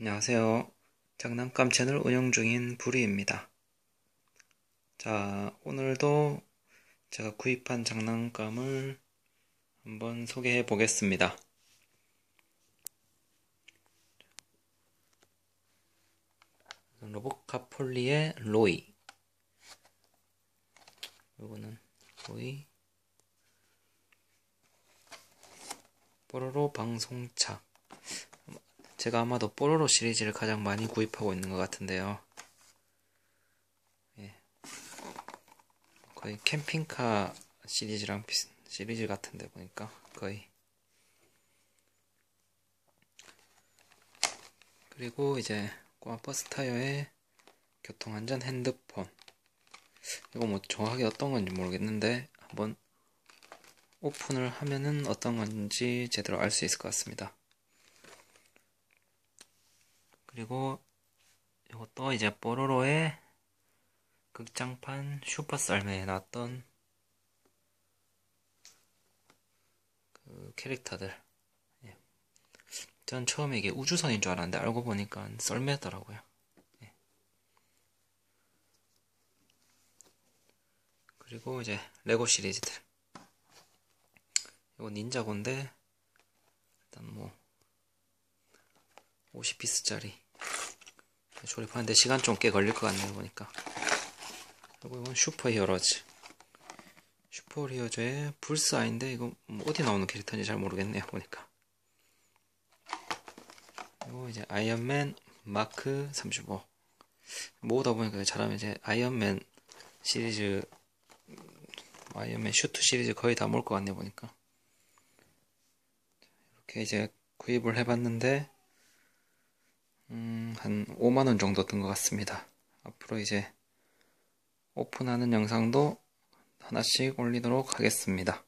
안녕하세요. 장난감 채널 운영 중인 부리입니다. 자, 오늘도 제가 구입한 장난감을 한번 소개해 보겠습니다. 로보카폴리의 로이. 요거는 로이. 뽀로로 방송차. 제가 아마도 뽀로로 시리즈를 가장 많이 구입하고 있는 것 같은데요. 예. 거의 캠핑카 시리즈랑 비슷, 시리즈 같은데 보니까 거의. 그리고 이제 꼬마 버스 타이어의 교통안전 핸드폰. 이거 뭐 정확하게 어떤 건지 모르겠는데 한번 오픈을 하면은 어떤 건지 제대로 알 수 있을 것 같습니다. 그리고 이것도 이제 뽀로로의 극장판 슈퍼 썰매에 나왔던 그 캐릭터들. 예. 전 처음에 이게 우주선인 줄 알았는데 알고 보니까 썰매더라고요. 예. 그리고 이제 레고 시리즈들. 이거 닌자고인데 일단 뭐 50피스짜리 조립하는데 시간 좀 꽤 걸릴 것 같네요 보니까. 그리고 이건 슈퍼히어로즈. 슈퍼히어로즈의 불스아인데 이거 뭐 어디 나오는 캐릭터인지 잘 모르겠네요 보니까. 그리고 이제 아이언맨 마크 35 모으다 보니까 잘하면 이제 아이언맨 시리즈 아이언맨 슈트 시리즈 거의 다 모을 것 같네 보니까. 이렇게 이제 구입을 해봤는데 음, 한 5만원 정도 든 것 같습니다. 앞으로 이제 오픈하는 영상도 하나씩 올리도록 하겠습니다.